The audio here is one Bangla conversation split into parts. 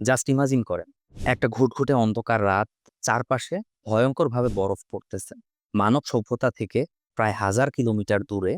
জাস্ট ইমাজিন করেন, একটা ঘুটঘুটে অন্ধকার রাত, চারপাশে ভয়ঙ্করভাবে বরফ পড়তেছে। মানব সভ্যতা থেকে প্রায় হাজার কিলোমিটার দূরে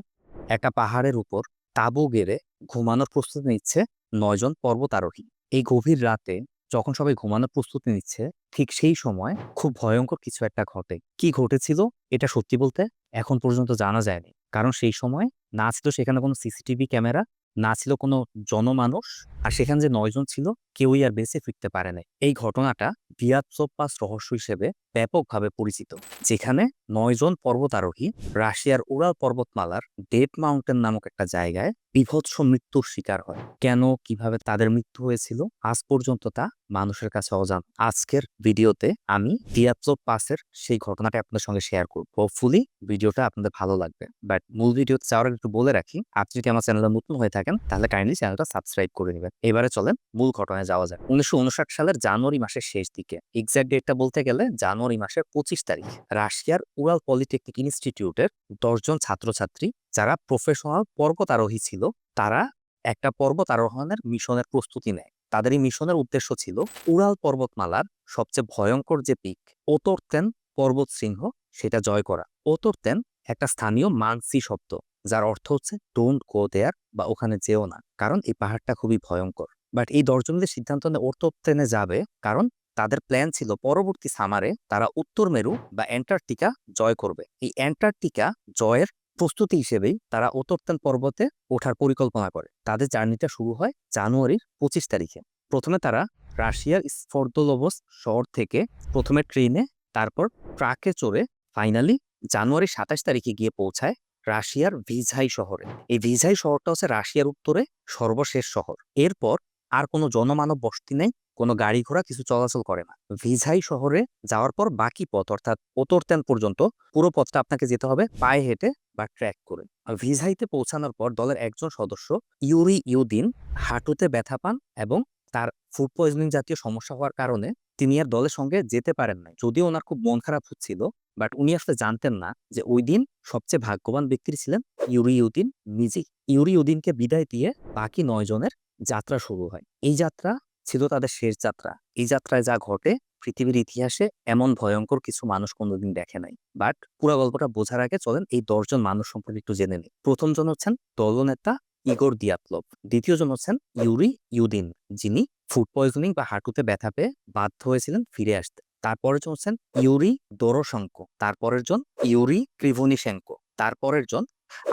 একটা পাহাড়ের উপর তাঁবু গেড়ে ঘুমানোর প্রস্তুতি নিচ্ছে নয়জন পর্বতারোহী। এই গভীর রাতে যখন সবাই ঘুমানোর প্রস্তুতি নিচ্ছে, ঠিক সেই সময় খুব ভয়ঙ্কর কিছু একটা ঘটে। কি ঘটেছিল, এটা সত্যি বলতে এখন পর্যন্ত জানা যায়নি। কারণ সেই সময় না ছিল সেখানে কোনো সিসিটিভি ক্যামেরা না ছিল কোনো জনমানুষ আর সেখানে যে নয়জন ছিল কেউই আর বেঁচে ফিরতে পারে নাই। এই ঘটনাটা ভিয়াতসোপাস রহস্য হিসেবে ব্যাপকভাবে পরিচিত, যেখানে নয়জন পর্বতারোহী রাশিয়ার উড়াল পর্বতমালার ডেড মাউন্টেন নামক একটা জায়গায় বিভৎস মৃত্যুর শিকার হয়। কেন, কীভাবে তাদের মৃত্যু হয়েছিল, আজ পর্যন্ত তা মানুষের কাছে অজান। আজকের ভিডিওতে আমি ভিয়াতসোপাসের সেই ঘটনাটা আপনাদের সঙ্গে শেয়ার করব। হোপফুলি ভিডিওটা আপনাদের ভালো লাগবে। বাট মূল ভিডিওতে যাওয়ার আগে একটু বলে রাখি, আপনি যদি আমার চ্যানেলে নতুন হয়ে থাকেন তাহলে কাইন্ডলি চ্যানেলটা সাবস্ক্রাইব করে নেবেন। এবারে চলেন মূল ঘটনায় যাওয়া যায় উনিশশো সালের জানুয়ারি মাসের শেষ দিকে এক্সাক্ট ডেটটা বলতে গেলে জানুয়ারি মাসের পঁচিশ তারিখ, রাশিয়ার উড়াল পলিটেকনিক ইনস্টিটিউটের দশজন ছাত্রছাত্রী যারা প্রফেশনাল পর্বতারোহী ছিল, তারা একটা পর্বত আরোহণের মিশনের প্রস্তুতি নেয়। তাদের এই মিশনের উদ্দেশ্য ছিল উড়াল পর্বতমালার সবচেয়ে ভয়ঙ্কর যে পিক, ওতরতেন পর্বত সিংহ সেটা জয় করা। ওতরতেন একটা স্থানীয় মানসি শব্দ যার অর্থ হচ্ছে ডোন্ট গো দেয়ার বা ওখানে যেও না। কারণ এই পাহাড়টা খুবই ভয়ঙ্কর। বাট এই দশজনদের সিদ্ধান্ত নিয়ে ওতরতেনে যাবে কারণ তাদের প্ল্যান ছিল পরবর্তী সামারে তারা উত্তর মেরু বা অ্যান্টার্কটিকা জয় করবে। এই অ্যান্টার্কটিকা জয়ের প্রস্তুতি হিসেবেই তারা ওতরতেন পর্বতে ওঠার পরিকল্পনা করে। তাদের জার্নিটা শুরু হয় জানুয়ারির পঁচিশ তারিখে। প্রথমে তারা রাশিয়ার স্ফর্দলোবস শহর থেকে প্রথমে ট্রেনে, তারপর ট্রাকে চড়ে ফাইনালি জানুয়ারি সাতাশ তারিখে গিয়ে পৌঁছায় রাশিয়ার ভিঝাই শহরে। এই ভিঝাই শহরটা হচ্ছে রাশিয়ার উত্তরে সর্বশেষ শহর। এরপর আর কোনো জনমানব বসতি নেই, কোনো গাড়ি ঘোড়া কিছু চলাচল করে না। ভিঝাই শহরে যাওয়ার পর বাকি পথ, অর্থাৎ ওতরতেন পর্যন্ত, পুরো পথটা আপনাকে যেতে হবে পায়ে হেঁটে বা ট্র্যাক করে। ভিঝাইতে পৌঁছানোর পর দলের একজন সদস্য ইউরি ইউদিন হাঁটুতে ব্যথা পান এবং তার ফুড পয়জনিং জাতীয় সমস্যা হওয়ার কারণে তিনি আর দলের সঙ্গে যেতে পারেন নাই। যদিও ওনার খুব মন খারাপ হচ্ছিল বাট উনি আসলে জানতেন না যে ওই দিন সবচেয়ে ভাগ্যবান ব্যক্তি ছিলেন ইউরিউদ্দিন নিজেই ইউরি ইউদিনকে বিদায় দিয়ে বাকি নয় জনের যাত্রা শুরু হয়। এই যাত্রা ছিল তাদের শেষ যাত্রা। এই যাত্রায় যা ঘটে পৃথিবীর ইতিহাসে এমন ভয়ঙ্কর কিছু মানুষ কোনোদিন দেখে নাই। বাট পুরো গল্পটা বোঝার আগে চলেন এই দশজন মানুষ সম্পর্কে একটু জেনে নিই। প্রথম জন হচ্ছেন দলনেতা ইগোর দিয়াতলভ দ্বিতীয় জন হচ্ছেন ইউরি ইউদিন যিনি ফুড পয়জনিং বা হাঁটুতে ব্যথা পেয়ে বাধ্য হয়েছিলেন ফিরে আসতে। তারপরের জন হচ্ছেন ইউরি দোরোশঙ্কো, তারপরের জন ইউরি ক্রিভনিশেঙ্কো, তারপরের জন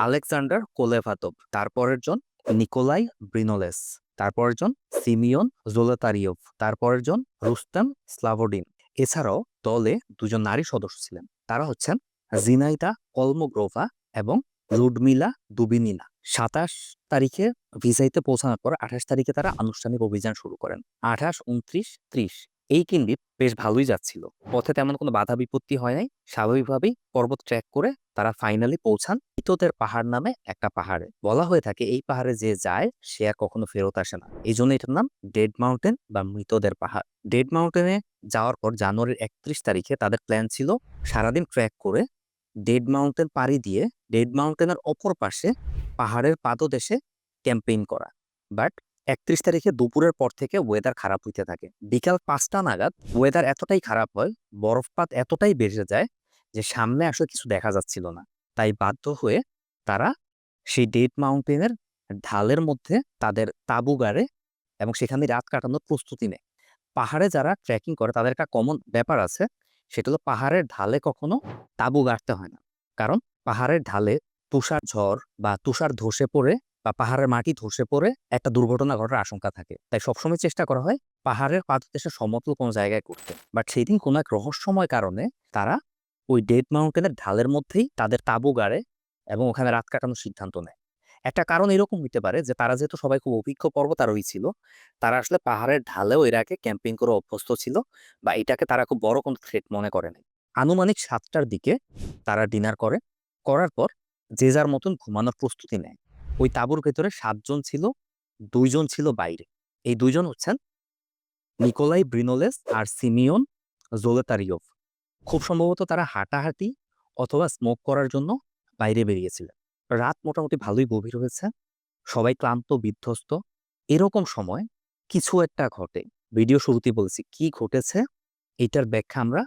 আলেকজান্ডার কোলেভাতভ, তারপরের জন নিকোলাই ব্রিনোলেস, তারপরের জন সিমিয়ন জোলেতারিয়ভ তারপরের জন রুস্তাম স্লাভোডিন। এছাড়াও দলে দুজন নারী সদস্য ছিলেন। তারা হচ্ছেন জিনাইতা কলমোগ্রোভা এবং লুডমিলা দুবিনিনা। সাতাশ তারিখে ভিসাইতে পৌঁছানোর পর আঠাশ তারিখে তারা আনুষ্ঠানিক অভিযান শুরু করেন। আঠাশ উনত্রিশ ত্রিশ। এই কিনবিপ বেশ ভালোই যাচ্ছিল। পথে তেমন কোনো বাধা বিপত্তি হয় নাই। স্বাভাবিকভাবেই পর্বত ট্র্যাক করে তারা ফাইনালি পৌঁছান ইতোদের পাহাড় নামে একটা পাহাড়ে। বলা হয়ে থাকে এই পাহাড়ে যে যায়, সে আর কখনো ফেরত আসে না। এই জন্য এটার নাম ডেড মাউন্টেন বা মৃতদের পাহাড়। ডেড মাউন্টেনে যাওয়ার পর জানুয়ারির একত্রিশ তারিখে তাদের প্ল্যান ছিল সারাদিন ট্র্যাক করে ডেড মাউন্টেন পাড়ি দিয়ে ডেড মাউন্টেনের অপর পাশে পাহাড়ের পাদদেশে ক্যাম্পেইন করা। বাট একত্রিশ তারিখে দুপুরের পর থেকে ওয়েদার খারাপ হইতে থাকে। বিকাল পাঁচটা নাগাদ ওয়েদার এতটাই খারাপ হয়, বরফপাত এতটাই বেড়ে যায় যে সামনে আসলে কিছু দেখা যাচ্ছিল না। তাই বাধ্য হয়ে তারা সেই ডেট মাউন্টেনের ঢালের মধ্যে তাদের তাঁবু গাড়ে এবং সেখানে রাত কাটানোর প্রস্তুতি নেয়। পাহাড়ে যারা ট্রেকিং করে তাদের একটা কমন ব্যাপার আছে, সেটা হলো পাহাড়ের ঢালে কখনো তাঁবু গাড়তে হয় না। কারণ পাহাড়ের ঢালে তুষার ঝড় বা তুষার ধসে পড়ে বা পাহাড়ের মাটি ধসে পড়ে একটা দুর্ঘটনা ঘটার আশঙ্কা থাকে। তাই সবসময় চেষ্টা করা হয় পাহাড়ের পাদদেশে সমতল কোনো জায়গায় করতে। বাট সেই দিন কোনো এক রহস্যময় কারণে তারা ওই ডেড মাউন্টেনের ঢালের মধ্যেই তাদের তাঁবু গাড়ে এবং ওখানে রাত কাটানোর সিদ্ধান্ত নেয়। একটা কারণ এরকম হতে পারে যে তারা যেহেতু সবাই খুব অভিজ্ঞ পর্বতারোহী ছিল, তারা আসলে পাহাড়ের ঢালেও এরাকে ক্যাম্পিং করে অভ্যস্ত ছিল বা এটাকে তারা খুব বড় কোনো থ্রেট মনে করে নাই। আনুমানিক সাতটার দিকে তারা ডিনার করে, করার পর যে যার মতন ঘুমানোর প্রস্তুতি নেয়। ওই তাঁবুর ভেতরে সাতজন ছিল, দুইজন ছিল বাইরে। এই দুইজন হচ্ছেন নিকোলাই ব্রিনোলেস আর সিমিয়ন জোলেতারিয়ভ খুব সম্ভবত তারা হাঁটাহাঁটি অথবা স্মোক করার জন্য বাইরে বেরিয়েছিলেন। রাত মোটামুটি ভালোই গভীর হয়েছে। সবাই ক্লান্ত, বিধ্বস্ত। এরকম সময় কিছু একটা ঘটে। ভিডিও শুরুতেই বলেছি, কি ঘটেছে? এটার ব্যাখ্যা আমরা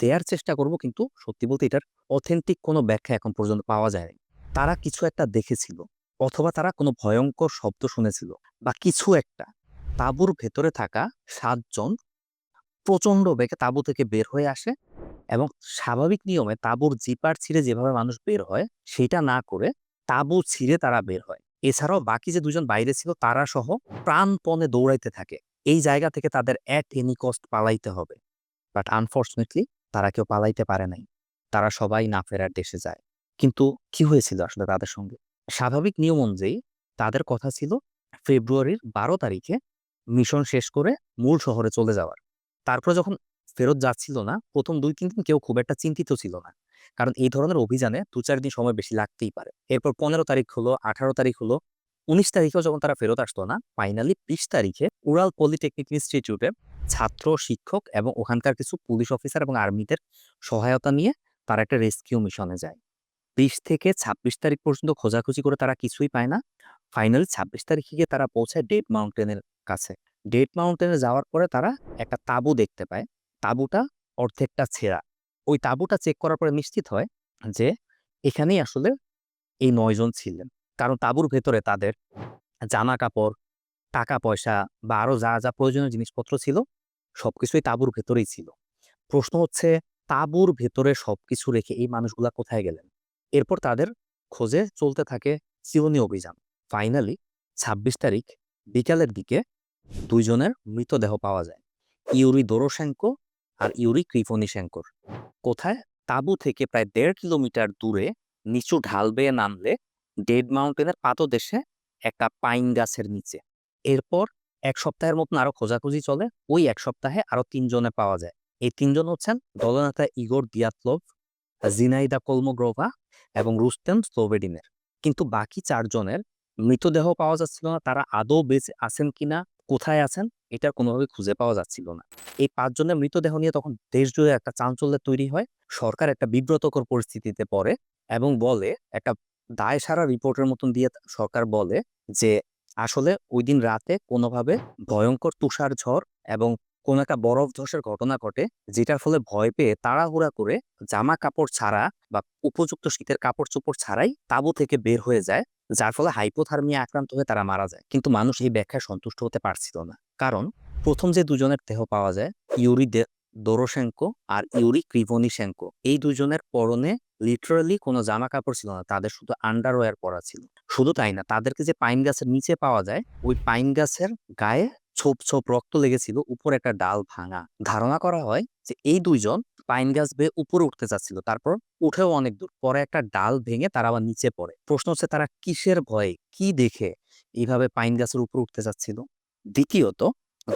দেওয়ার চেষ্টা করব, কিন্তু সত্যি বলতে এটার অথেন্টিক কোনো ব্যাখ্যা এখন পর্যন্ত পাওয়া যায় তারা কিছু একটা দেখেছিল। অথবা তারা কোনো ভয়ঙ্কর শব্দ শুনেছিল বা কিছু একটা। তাঁবুর ভেতরে থাকা সাতজন প্রচণ্ড বেগে তাঁবু থেকে বের হয়ে আসে এবং স্বাভাবিক নিয়মে তাঁবুর জিপার ছিঁড়ে যেভাবে মানুষ বের হয়, সেটা না করে তাঁবু ছিঁড়ে তারা বের হয়। এছাড়াও বাকি যে দুজন বাইরে ছিল, তারা সহ প্রাণপণে দৌড়াইতে থাকে। এই জায়গা থেকে তাদের অ্যাট এনি কস্ট পালাইতে হবে। বাট আনফর্চুনেটলি তারা কেউ পালাইতে পারে নাই। তারা সবাই না ফেরার দেশে যায়। কিন্তু কি হয়েছিল আসলে তাদের সঙ্গে? স্বাভাবিক নিয়ম অনুযায়ী তাদের কথা ছিল ফেব্রুয়ারির বারো তারিখে মিশন শেষ করে মূল শহরে চলে যাওয়ার। তারপরে যখন ফেরত যাচ্ছিল না, প্রথম দুই, তিন দিন কেউ খুব একটা চিন্তিত ছিল না। কারণ এই ধরনের অভিযানে দু, চার দিন সময় বেশি লাগতেই পারে। এরপর পনেরো তারিখ হলো, আঠারো তারিখ হলো, উনিশ তারিখেও যখন তারা ফেরত আসতো না, ফাইনালি বিশ তারিখে উড়াল পলিটেকনিক ইনস্টিটিউটে ছাত্র, শিক্ষক এবং ওখানকার কিছু পুলিশ অফিসার এবং আর্মিদের সহায়তা নিয়ে তারা একটা রেস্কিউ মিশনে যায়। বিশ থেকে ছাব্বিশ তারিখ পর্যন্ত খোঁজাখুঁজি করে তারা কিছুই পায় না। ফাইনালি ছাব্বিশ তারিখে গিয়ে তারা পৌঁছায় ডেড মাউন্টেনের কাছে। ডেড মাউন্টেনে যাওয়ার পরে তারা একটা তাঁবু দেখতে পায়। তাঁবুটা অর্ধেকটা ছেঁড়া। ওই তাঁবুটা চেক করার পরে নিশ্চিত হয় যে এখানেই আসলে এই নয়জন ছিলেন। কারণ তাঁবুর ভেতরে তাদের জামা কাপড় টাকা পয়সা বা আরও যা যা প্রয়োজনীয় জিনিসপত্র ছিল সবকিছুই তাঁবুর ভেতরেই ছিল। প্রশ্ন হচ্ছে, তাঁবুর ভেতরে সবকিছু রেখে এই মানুষগুলা কোথায় গেলেন? এরপর তাদের খোঁজে চলতে থাকে সিওনি অভিযান। ফাইনালি ছাব্বিশ তারিখ বিকালের দিকে দুইজনের মৃতদেহ পাওয়া যায়। ইউরি দোরোশ্যাঙ্কো আর ইউরি ক্রিফোনিশ্যাঙ্কোর কোথায়? তাঁবু থেকে প্রায় দেড় কিলোমিটার দূরে নিচু ঢাল বেয়ে নামলে ডেড মাউন্টেনের পাদদেশে একটা পাইন গাছের নিচে। এরপর এক সপ্তাহের মতন আরও খোঁজাখুঁজি চলে, ওই এক সপ্তাহে আরও তিনজনে পাওয়া যায়। এই তিনজন হচ্ছেন দলনেতা ইগোর দিয়াতলভ, জিনাইদা কলমোগ্রোভা এবং রুস্তেম স্লোভেডিনের। কিন্তু বাকি চারজনের মৃতদেহ পাওয়া যাচ্ছিল না, তারা আদৌ বেঁচে আছেন কিনা, কোথায় আছেন, এটা কোনোভাবে খুঁজে পাওয়া যাচ্ছিল না। এই পাঁচজনের মৃতদেহ নিয়ে তখন দেশ জুড়ে একটা চাঞ্চল্য তৈরি হয়, সরকার একটা বিব্রতকর পরিস্থিতিতে পড়ে এবং বলে, একটা দায় সারা রিপোর্টের মতন দিয়ে সরকার বলে যে, আসলে ওই দিন রাতে কোনোভাবে ভয়ঙ্কর তুষার ঝড় এবং কোন একটা বরফ ধসের ঘটনা ঘটে, যেটার ফলে ভয় পেয়ে তাড়াহুড়া করে জামা কাপড় ছাড়া বা উপযুক্ত শীতের কাপড় চোপড় ছাড়াই তাঁবু থেকে বের হয়ে যায়, যার ফলে হাইপোথার্মিয়া আক্রান্ত হয়ে তারা মারা যায়। কিন্তু মানুষ এই ব্যাখ্যায় সন্তুষ্ট হতে পারছিল না। কারণ প্রথম যে দুজনের দেহ পাওয়া যায়, ইউরি দোরোশেঙ্কো আর ইউরি ক্রিভনিশেঙ্কো, এই দুজনের পরনে লিটারালি কোনো জামা কাপড় ছিল না, তাদের শুধু আন্ডারওয়্যার পরা ছিল। শুধু তাই না, তাদেরকে যে পাইন গাছের নিচে পাওয়া যায়, ওই পাইন গাছের গায়ে ছোপ ছোপ রক্ত লেগেছিল, উপর একটা ডাল ভাঙা। ধারণা করা হয় যে এই দুইজন পাইন গাছ বেয়ে উপরে উঠতে চাচ্ছিল, তারপর উঠেও অনেক দূর, পরে একটা ডাল ভেঙে তারা আবার নিচে পড়ে। প্রশ্ন হচ্ছে, তারা কিসের ভয়ে, কি দেখে এইভাবে পাইন গাছের উপর উঠতে চাচ্ছিল? দ্বিতীয়ত,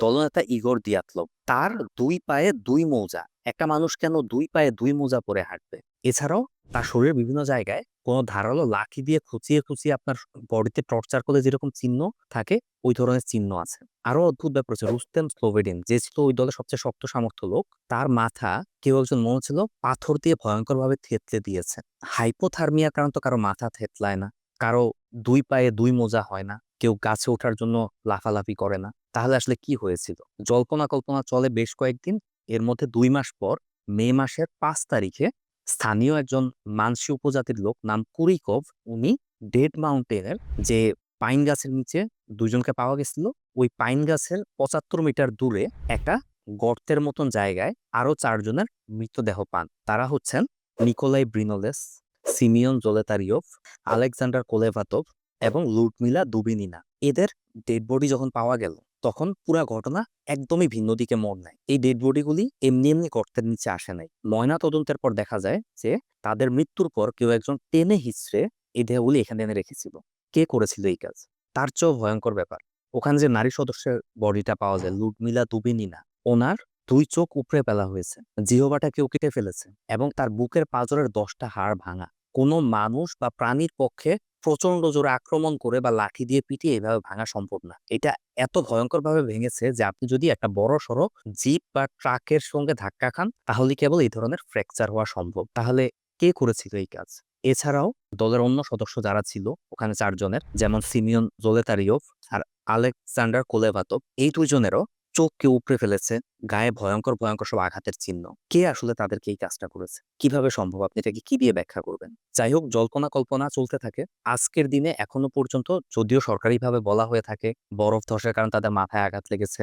দলনেতা ইগর দিয়াতলব, তার দুই পায়ে দুই মৌজা একটা মানুষ কেন দুই পায়ে দুই মোজা পরে হাঁটবে? এছাড়াও তার শরীরের বিভিন্ন জায়গায় কোনো ধারালো লাঠি দিয়ে খুঁচিয়ে খুঁচিয়ে আপনার বডিতে টর্চার করলে যেরকম চিহ্ন থাকে, ওই ধরনের চিহ্ন আছে। আরও অদ্ভুত ব্যাপার হচ্ছে রুস্তেম স্লোভেডিন যে ছিল ওই দলের সবচেয়ে শক্ত সামর্থ্য লোক, তার মাথা কেউ একজন মনে ছিল পাথর দিয়ে ভয়ঙ্কর ভাবে থেতলে দিয়েছে। হাইপোথার্মিয়ার কারণ তো কারও মাথা থেতলায় না, কারও দুই পায়ে দুই মোজা হয় না, কেউ গাছে ওঠার জন্য লাফালাফি করে না। তাহলে আসলে কি হয়েছিল? জল্পনা কল্পনা চলে বেশ কয়েকদিন এর মধ্যে দুই মাস পর মে মাসের পাঁচ তারিখে স্থানীয় একজন মানসি উপজাতির লোক নাম কুরিকভ, উনি ডেড মাউন্টেনের যে পাইন গাছের নিচে দুজনকে পাওয়া গেছিল, ওই পাইন গাছের পঁচাত্তর মিটার দূরে একটা গর্তের মতন জায়গায় আরও চারজনের মৃতদেহ পান। তারা হচ্ছেন নিকোলাই ব্রিনোলেস, সিমিয়ন জোলেতারিয়ভ আলেকজান্ডার কোলেভাতভ এবং লুটমিলা দুবিনিনা। এদের ডেড বডি যখন পাওয়া গেল তখন পুরা ঘটনা একদমই ভিন্ন দিকে মোড় নেয়। এই ডেড বডিগুলি এমনি এমনি গর্তের নিচে আসে নাই। ময়না তদন্তের পর দেখা যায় যে, তাদের মৃত্যুর পর কেউ একজন টেনে হিচড়ে এই দেহগুলি এখানে এনে রেখেছিল। কে করেছিল এই কাজ? তার চেয়েও ভয়ঙ্কর ব্যাপার। ওখানে যে নারী সদস্যের বডিটা পাওয়া যায় লুটমিলা দুবিনিনা, ওনার দুই চোখ উপড়ে ফেলা হয়েছে। জিহবাটা কেউ কেটে ফেলেছে এবং তার বুকের পাঁজরের দশটা হাড় ভাঙা। কোনো মানুষ বা প্রাণীর পক্ষে প্রচণ্ড জোরে আক্রমণ করে বা লাঠি দিয়ে পিটিয়ে এভাবে ভাঙা সম্ভব না। এটা এত ভয়ঙ্কর ভাবে ভেঙেছে যে আপনি যদি একটা বড় সড়ো জিপ বা ট্রাকের সঙ্গে ধাক্কা খান, তাহলে কেবল এই ধরনের ফ্র্যাকচার হওয়া সম্ভব। তাহলে কে করেছিল এই কাজ? এছাড়াও দলের অন্য সদস্য যারা ছিল, ওখানে চারজনের, যেমন সিমিয়ন জোলেতারিয়ভ আর আলেকজান্ডার কোলেভাতভ, এই দুইজনেরও চোখকে উপড়ে ফেলেছে, গায়ে ভয়ঙ্কর ভয়ঙ্কর সব আঘাতের চিহ্ন। কে আসলে তাদেরকে এই কাজটা করেছে? কীভাবে সম্ভব? আপনি এটাকে কি দিয়ে ব্যাখ্যা করবেন? যাই হোক, জল্পনা কল্পনা চলতে থাকে। আজকের দিনে এখনও পর্যন্ত যদিও সরকারিভাবে বলা হয়ে থাকে, বরফ ধসের কারণে তাদের মাথায় আঘাত লেগেছে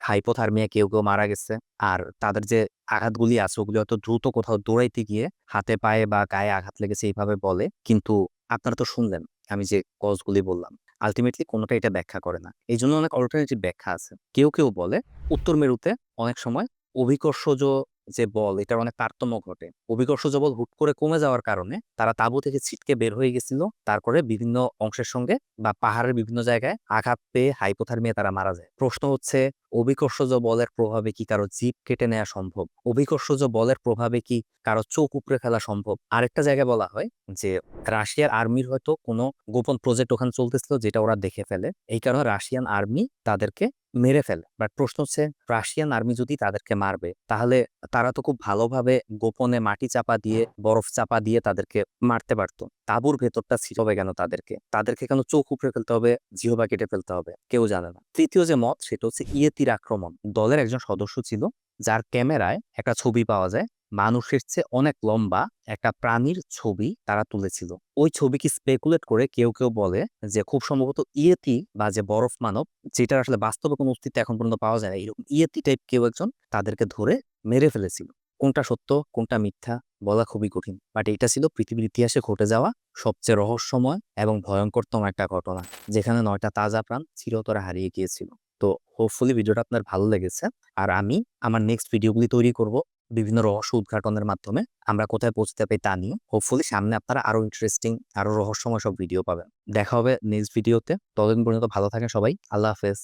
হাইপোথার্মিয়া কেউ কেউ মারা গেছে, আর তাদের যে আঘাতগুলি আছে, ওগুলি হয়তো দ্রুত কোথাও দৌড়াইতে গিয়ে হাতে পায়ে বা গায়ে আঘাত লেগেছে এইভাবে বলে, কিন্তু আপনারা তো শুনলেন আমি যে কজগুলি বললাম। আলটিমেটলি কোনোটা এটা ব্যাখ্যা করে না। এই জন্য অনেক অল্টারনেটিভ ব্যাখ্যা আছে। কেউ কেউ বলে উত্তর মেরুতে অনেক সময় অভিকর্ষজ যে বল, এটার অনেক তারতম্য ঘটে। অভিকর্ষজ বল হুট করে কমে যাওয়ার কারণে তারা তাঁবু থেকে ছিটকে বের হয়ে গেছিল, তারপরে বিভিন্ন অংশের সঙ্গে বা পাহাড়ের বিভিন্ন জায়গায় আঘাত পেয়ে হাইপোথার্মিয়া তারা মারা যায়। প্রশ্ন হচ্ছে অভিকর্ষজ বলের প্রভাবে কি কারও জিভ কেটে নেওয়া সম্ভব? অভিকর্ষজ বলের প্রভাবে কি কারও চোখ উপড়ে ফেলা সম্ভব? আরেকটা জায়গায় বলা হয় যে, রাশিয়ার আর্মির হয়তো কোনো গোপন প্রজেক্ট ওখানে চলতেছিল যেটা ওরা দেখে ফেলে। এই কারণে রাশিয়ান আর্মি তাদেরকে মেরে ফেলে। বাট প্রশ্ন হচ্ছে, রাশিয়ান আর্মি যদি তাদেরকে মারবে, তাহলে তারা তো খুব ভালোভাবে গোপনে মাটি চাপা দিয়ে, বরফ চাপা দিয়ে তাদেরকে মারতে পারতো। তাঁবুর ভেতরটা ছিল হবে কেন তাদেরকে? তাদেরকে কেন চোখ উপড়ে ফেলতে হবে, জিহবা কেটে ফেলতে হবে? কেউ জানে না। তৃতীয় যে মত, সেটা হচ্ছে ইয়েতির আক্রমণ। দলের একজন সদস্য ছিল, যার ক্যামেরায় একটা ছবি পাওয়া যায়। মানুষের চেয়ে অনেক লম্বা একটা প্রাণীর ছবি তারা তুলেছিল। ওই ছবিকে স্পেকুলেট করে কেউ কেউ বলে যে, খুব সম্ভবত ইয়েতি বা যে বরফ মানব, যেটার আসলে বাস্তবে কোনো অস্তিত্ব এখন পর্যন্ত পাওয়া যায় না, এরকম ইয়েতি টাইপ কেউ একজন তাদেরকে ধরে মেরে ফেলেছিল। কোনটা সত্য, কোনটা মিথ্যা বলা খুবই কঠিন। বাট এটা ছিল পৃথিবীর ইতিহাসে ঘটে যাওয়া সবচেয়ে রহস্যময় এবং ভয়ঙ্করতম একটা ঘটনা, যেখানে নয়টা তাজা প্রাণ চিরতরে হারিয়ে গিয়েছিল। তো হোপফুলি ভিডিওটা আপনার ভালো লেগেছে। আর আমি আমার নেক্সট ভিডিওগুলি তৈরি করব বিভিন্ন রহস্য উদ্ঘাটনের মাধ্যমে। আমরা কোথায় পৌঁছতে পারি তা নিয়ে। হোপফুলি সামনে আপনারা আরও ইন্টারেস্টিং আরও রহস্যময় সব ভিডিও পাবেন। দেখা হবে নেক্সট ভিডিওতে ততদিন পর্যন্ত ভালো থাকেন সবাই। আল্লাহ হাফেজ।